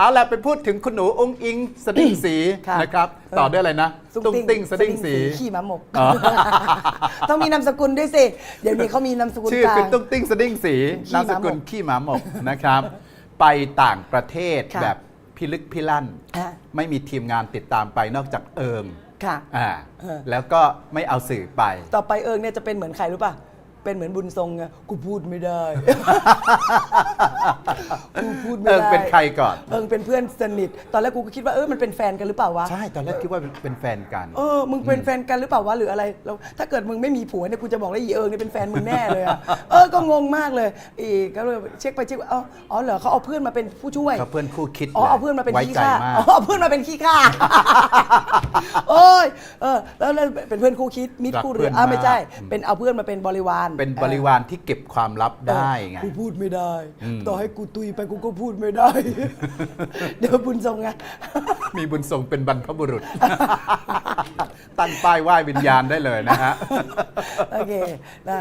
เอาล่ะไปพูดถึงคุณหนูองค์อิงสดิ้งสีค่ะนะครับต่อด้วยอะไรนะตุ้งติ้งสดิ้งสี ขี้หมาหมก อ๋อ ต้องมีนามสกุลด้วยสิ เดี๋ยวนี้เขามีนามสกุลชื่อกลาคือง ตุ้งติ้งสดิ้งสีขี้นามสกุลหมาหมกขี้หมาหมกนะครับ ไปต่างประเทศค่ะแบบพิลึกพิลั่นอะไม่มีทีมงานติดตามไปนอกจากเอิงค่ะ อ่าเออ แล้วก็ไม่เอาสื่อไป ต่อไปเอิงเนี่ยจะเป็นเหมือนใครรู้ป่ะ เป็นเหมือนบุญทรงไงกูพูดไม่ได้ กูพูดไม่เอิงได้เป็นใครก่อน เอิงเป็นเพื่อนสนิท ตอนแรกกูก็คิดว่าเออมันเป็นแฟนกันหรือเปล่าวะ ใช่ ตอนแรกคิดว่าเป็นแฟนกัน เออ มึงเป็นแฟนกันหรือเปล่าวะหรืออะไรแล้วถ้าเกิดมึงไม่มีผัวเนี่ยกูจะบอกเลยอีเอิงเนี่ยเป็นแฟนมึงแน่เลยอะเออ ก็งงมากเลย อีกก็เลยเช็คไปเช็คมาอ๋ออ๋อเหรอเขาเอาเพื่อนมาเป็นผู้ช่วย เขาเพื่อนคู่คิดอ๋อลยเอาเพื่อนมาเป็นไว้ขี้ใจข้ามาก อ๋อเอาเพื่อนมาเป็นขี้ข้าโอ้ย เออ แล้วแล้วเป็นเพื่อนคู่คิดมิตรรักคู่เพื่เรืออนอะไม่ใช่ มาก เป็นเอาเพื่อนมาเป็นบริวารเป็นบริวารที่เก็บความลับได้ไง กูพูดไม่ได้อืมต่อให้กูตุยไปกูก็พูดไม่ได้ เดี๋ยวบุญทรงไงมีบุญส่งเป็นบรรพบุรุษ ตั้งป้ายไหว้วิญญาณได้เลยนะฮะ โอเคได้